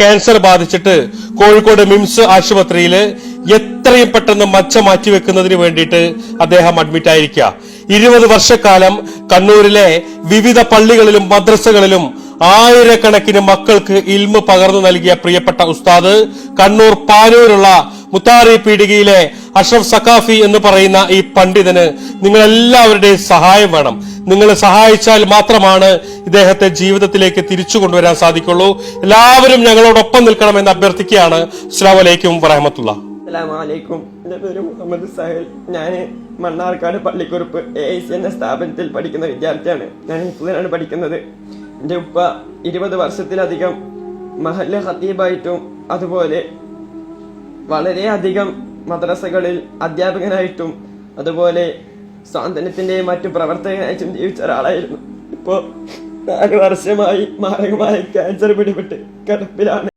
Cancer ബാധിച്ചിട്ട് Kozhikode MIMS ആശുപത്രിയിൽ എത്രയും പെട്ടെന്ന് മച്ച മാറ്റിവെക്കുന്നതിന് വേണ്ടിയിട്ട് അദ്ദേഹം അഡ്മിറ്റ് ആയിരിക്കുക. ഇരുപത് വർഷക്കാലം കണ്ണൂരിലെ വിവിധ പള്ളികളിലും മദ്രസകളിലും ആയിരക്കണക്കിന് മക്കൾക്ക് ഇൽമ പകർന്നു നൽകിയ പ്രിയപ്പെട്ട ഉസ്താദ് കണ്ണൂർ പാനൂരുള്ള മുത്താറി പീടികയിലെ അഷ്റഫ് സക്കാഫി എന്ന് പറയുന്ന ഈ പണ്ഡിതന് നിങ്ങൾ എല്ലാവരുടെയും സഹായം വേണം. നിങ്ങൾ സഹായിച്ചാൽ മാത്രമാണ് ഇദ്ദേഹത്തെ ജീവിതത്തിലേക്ക് തിരിച്ചു കൊണ്ടുവരാൻ സാധിക്കുള്ളൂ. എല്ലാവരും ഞങ്ങളോടൊപ്പം നിൽക്കണം എന്ന് അഭ്യർത്ഥിക്കുകയാണ് അസ്ലാമലൈക്കും വറഹമത്തുള്ള. അസ്സലാമലൈക്കും എന്റെ പേര് മുഹമ്മദ് സാഹിൽ. ഞാൻ Mannarkkad Pallikkuruppu A I C എന്ന സ്ഥാപനത്തിൽ പഠിക്കുന്ന വിദ്യാർത്ഥിയാണ്. ഞാൻ ഹിഫുദിനാണ് പഠിക്കുന്നത്. എന്റെ ഉപ്പ ഇരുപത് വർഷത്തിലധികം മഹല്ല ഖത്തീബായിട്ടും അതുപോലെ വളരെയധികം മദ്രസകളിൽ അധ്യാപകനായിട്ടും അതുപോലെ സ്വാതന്ത്ര്യത്തിന്റെയും മറ്റു പ്രവർത്തകനായിട്ടും ജീവിച്ച ഒരാളായിരുന്നു. ഇപ്പോ നാല് വർഷമായി മാരകമായ ക്യാൻസർ പിടിപെട്ട് കിടപ്പിലാണ്.